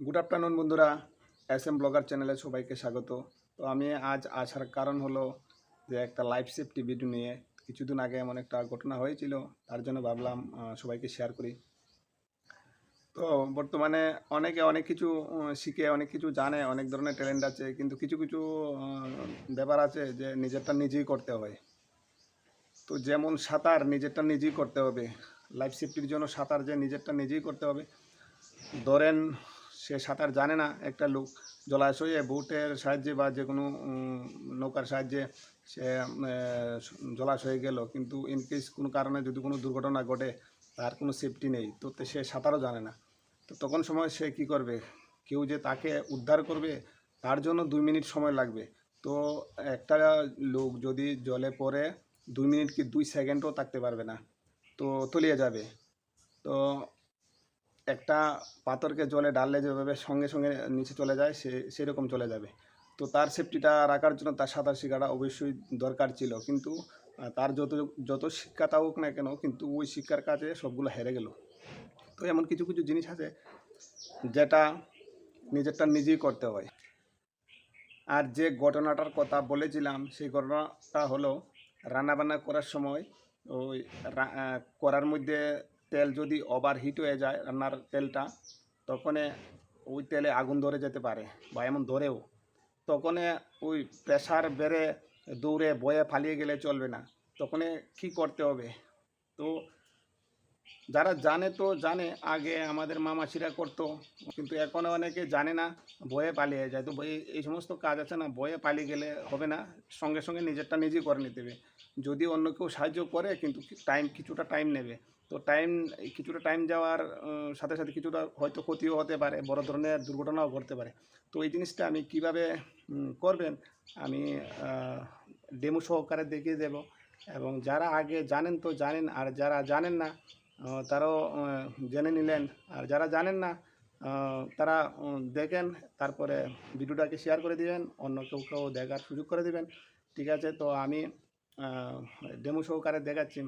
Good afternoon বন্ধুরা। S M blogger চ্যানেলে সবাইকে স্বাগত। তো আমি আজ আসার কারণ হলো যে, একটা লাইফ সেফটি ভিডিও নিয়ে। কিছুদিন আগে এমন একটা ঘটনা হয়েছিল, তার জন্য ভাবলাম সবাইকে শেয়ার করি। তো বর্তমানে অনেকে অনেক কিছু শিখে, অনেক কিছু জানে, অনেক ধরনের ট্যালেন্ট আছে, কিন্তু কিছু কিছু ব্যাপার আছে যে, নিজেরটা নিজেই করতে হয়। তো যেমন সাঁতার নিজেরটা নিজেই করতে হবে লাইফ সেফটির জন্য সাঁতার যে নিজেরটা নিজেই করতে হবে। ধরেন সে সাঁতার জানে না একটা লোক। জলাশয়ে বোটের সাহায্যে বা যে কোনো নৌকার সাহায্যে সে জলাশয়ে গেল। কিন্তু ইন কেস কোনো কারণে যদি কোনো দুর্ঘটনা ঘটে, তার কোনো সেফটি নেই। তো সে সাঁতারও জানে না। তো তখন সময় সে কি করবে? কেউ যে তাকে উদ্ধার করবে, তার জন্য দুই মিনিট সময় লাগবে। তো একটা লোক যদি জলে পড়ে, দুই মিনিট কি দুই সেকেন্ডও থাকতে পারবে না? তো তলিয়ে যাবে। তো একটা পাথরকে জলে ডাললে যেভাবে সঙ্গে সঙ্গে নিচে চলে যায়, সে, সেরকম চলে যাবে। তো তার সেফটিটা রাখার জন্য তার সাঁতার শেখাটা অবশ্যই দরকার ছিল। কিন্তু তার যত যত শিক্ষা তা হোক না কেন, কিন্তু ওই শিক্ষার কাজে সবগুলো হেরে গেল। তো এমন কিছু কিছু জিনিস আছে যেটা নিজেরটা নিজেই করতে হয়। আর যে ঘটনাটার কথা বলেছিলাম, সেই ঘটনাটা হলো রান্নাবান্না করার সময় ওই করার মধ্যে তেল যদি ওভার হিট হয়ে যায় রান্নার তেলটা, তখন ওই তেলে আগুন ধরে যেতে পারে বা এমন ধরেও। তখন ওই প্রেশার বেড়ে দৌড়ে, বয়ে পালিয়ে গেলে চলবে না। তখন কি করতে হবে? তো যারা জানে তো জানে, আগে আমাদের মামাসিরা করতো। কিন্তু এখন অনেকে জানে না, বয়ে পালিয়ে যায়। তো এই সমস্ত কাজ আছে না, বয়ে পালিয়ে গেলে হবে না। সঙ্গে সঙ্গে নিজেরটা নিজেই করে নিতে হবে। যদি অন্য কেউ সাহায্য করে, কিন্তু টাইম কিছুটা টাইম নেবে। তো টাইম কিছুটা টাইম যাওয়ার সাথে সাথে কিছুটা হয়তো ক্ষতিও হতে পারে, বড় ধরনের দুর্ঘটনাও ঘটতে পারে। তো এই জিনিসটা আমি কীভাবে করবেন, আমি ডেমো সহকারে দেখিয়ে দেব। এবং যারা আগে জানেন তো জানেন, আর যারা জানেন না তারাও জেনে নিলেন। আর যারা জানেন না তারা দেখেন, তারপরে ভিডিওটাকে শেয়ার করে দিবেন, অন্য কেউ কেউ দেখার সুযোগ করে দিবেন। ঠিক আছে, তো আমি ডেমো সহকারে দেখাচ্ছি।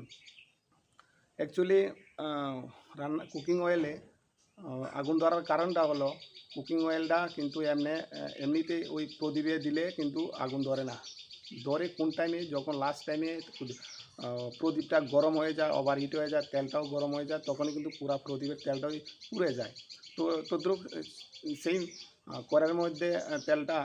অ্যাকচুয়ালি রান্না কুকিং অয়েলে আগুন ধরার কারণটা হলো কুকিং অয়েলটা কিন্তু এমনি এমনিতে ওই প্রদীপে দিলে কিন্তু আগুন ধরে না। ধরে কোন টাইমে যখন লাস্ট টাইমে প্রদীপটা গরম হয়ে যায়, ওভার হিট হয়ে যায়, তেলটাও গরম হয়ে যায়, তখনই কিন্তু পুরো প্রদীপের তেলটাই পুড়ে যায়। তো তদ্রুপ সেই কড়াইয়ের মধ্যে তেলটা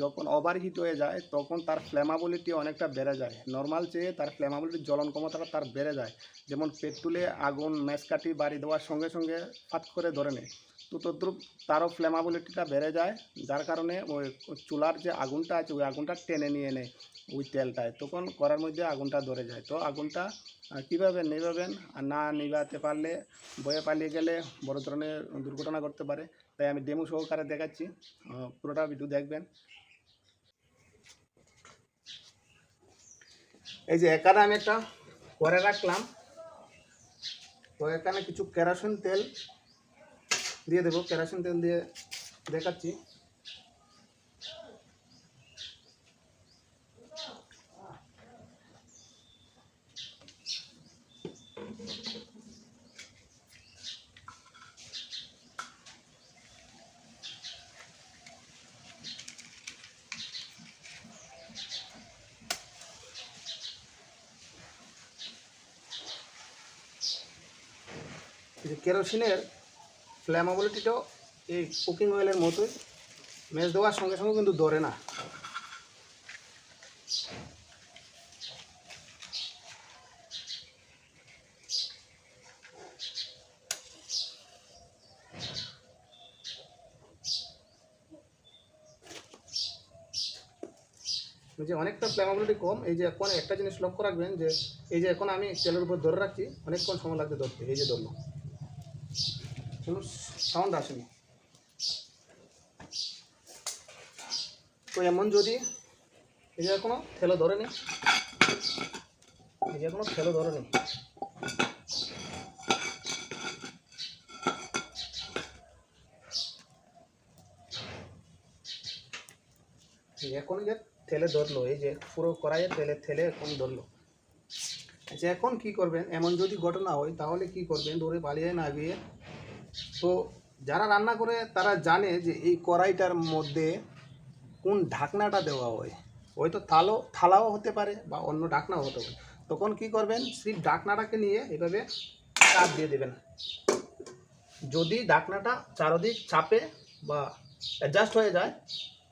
যখন ওভার হিট হয়ে যায়, তখন তার ফ্লেমাবিলিটি অনেকটা বেড়ে যায়। নর্মাল চেয়ে তার ফ্লেমাবিলিটি জ্বলন ক্ষমতাটা তার বেড়ে যায়। যেমন পেট্রোলে আগুন ম্যাচকাঠি বাড়ি দেওয়ার সঙ্গে সঙ্গে ফাট করে ধরে নেয়। তো তদ্রুপ তারও ফ্লেমাবিলিটিটা বেড়ে যায়, যার কারণে ওই চুলার যে আগুনটা আছে, ওই আগুনটা টেনে নিয়ে নেয় ওই তেলটায়। তখন করার মধ্যে আগুনটা ধরে যায়। তো আগুনটা কীভাবে নেভাবেন? আর না নিভাতে পারলে, বয়ে পালিয়ে গেলে বড় ধরনের দুর্ঘটনা ঘটতে পারে। তাই আমি ডেমো সহকারে দেখাচ্ছি। পুরোটা ভিডিও দেখবেন। এই যে এখানে আমি একটা করে রাখলাম। তো এখানে কিছু কেরোসিন তেল দিয়ে দেবো। কেরোসিন তেল দিয়ে দেখাচ্ছি। যে কেরোসিনের ফ্ল্যামাবিলিটিটাও এই কুকিং অয়েলের মতোই মেজ দেওয়ার সঙ্গে সঙ্গে কিন্তু ধরে না। যে অনেকটা ফ্ল্যামাবিলিটি কম, এই যে এখন একটা জিনিস লক্ষ্য রাখবেন যে, এই যে এখন আমি তেলের উপর ধরে রাখছি, অনেকক্ষণ সময় লাগবে ধরতে, এই যে ধরলো কোনো সাউন্ড আসেনি তো এমন যদি, এই যে এখনও থেলো ধরেনি? এই যে এখনও থেলো ধরেনি? এখন যে তেলে ধরলো, এই যে পুরো কড়াইয়ে তেলে তেলে এখন ধরলো। আচ্ছা এখন কি করবেন? এমন যদি ঘটনা হয়, তাহলে কি করবেন? দৌড়ে পালিয়ে না গিয়ে তো যারা রান্না করে, তারা জানে যে এই কড়াইটার মধ্যে কোন ঢাকনাটা দেওয়া হয়। হয়তো থালো, থালাও হতে পারে বা অন্য ঢাকনাও হতে পারে। তখন কি করবেন, সেই ঢাকনাটাকে নিয়ে এভাবে চাপ দিয়ে দেবেন। যদি ঢাকনাটা চারদিক চাপে বা অ্যাডজাস্ট হয়ে যায়,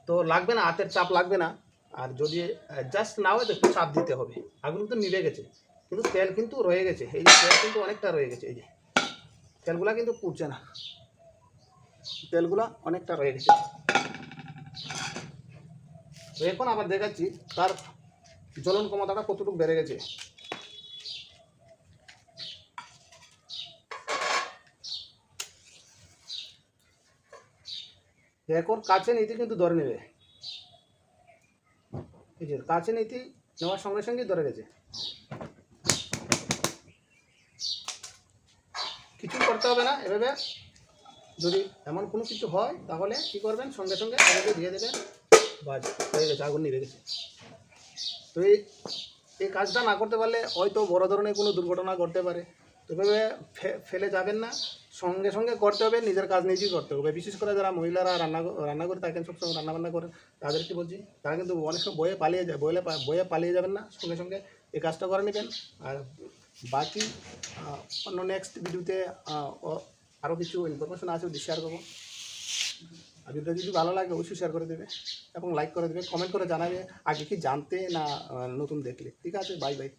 তো লাগবে না, হাতের চাপ লাগবে না। আর যদি অ্যাডজাস্ট না হয়, তো একটু চাপ দিতে হবে। আগুন কিন্তু নিভে গেছে। কিন্তু তেল কিন্তু রয়ে গেছে। এই যে তেল কিন্তু অনেকটা রয়ে গেছে, এই যে। তেলগুলা কিন্তু পুড়ছে না। তেলগুলা অনেকটা রয়ে গেছে। এখন আবার দেখাচ্ছি তার জ্বলন ক্ষমতাটা কতটুকু বেড়ে গেছে। এখন কাছে নীতি কিন্তু ধরে নেবে। কাছে নিতে নেওয়ার সঙ্গে সঙ্গেই ধরে গেছে কিছু করতে হবে না এভাবে। যদি এমন কোনো কিছু হয়, তাহলে কি করবেন? সঙ্গে সঙ্গে আগুনকে দিয়ে দেবেন। বাজ, হয়ে গেছে, আগুন নিভে গেছে। তো এই এই কাজটা না করতে পারলে হয়তো বড় ধরনের কোনো দুর্ঘটনা ঘটতে পারে। তো এভাবে ফেলে যাবেন না। সঙ্গে সঙ্গে করতে হবে, নিজের কাজ নিজেই করতে হবে। বিশেষ করে যারা মহিলারা রান্না রান্না করে থাকেন সবসময় রান্না বান্না করেন তাদেরকে বলছি, তারা কিন্তু অনেক সময় বয়ে পালিয়ে যায় বয়ে পালিয়ে যাবেন না। সঙ্গে সঙ্গে এই কাজটা করে নেবেন। আর বাকি অন্য নেক্সট ভিডিওতে আরও কিছু ইনফরমেশন আছে ওদের শেয়ার করব। আর ভিডিও যদি ভালো লাগে, অবশ্যই শেয়ার করে দেবে এবং লাইক করে দেবে কমেন্ট করে জানাবে, আগে কি জানতে না নতুন দেখলে। ঠিক আছে বাই বাই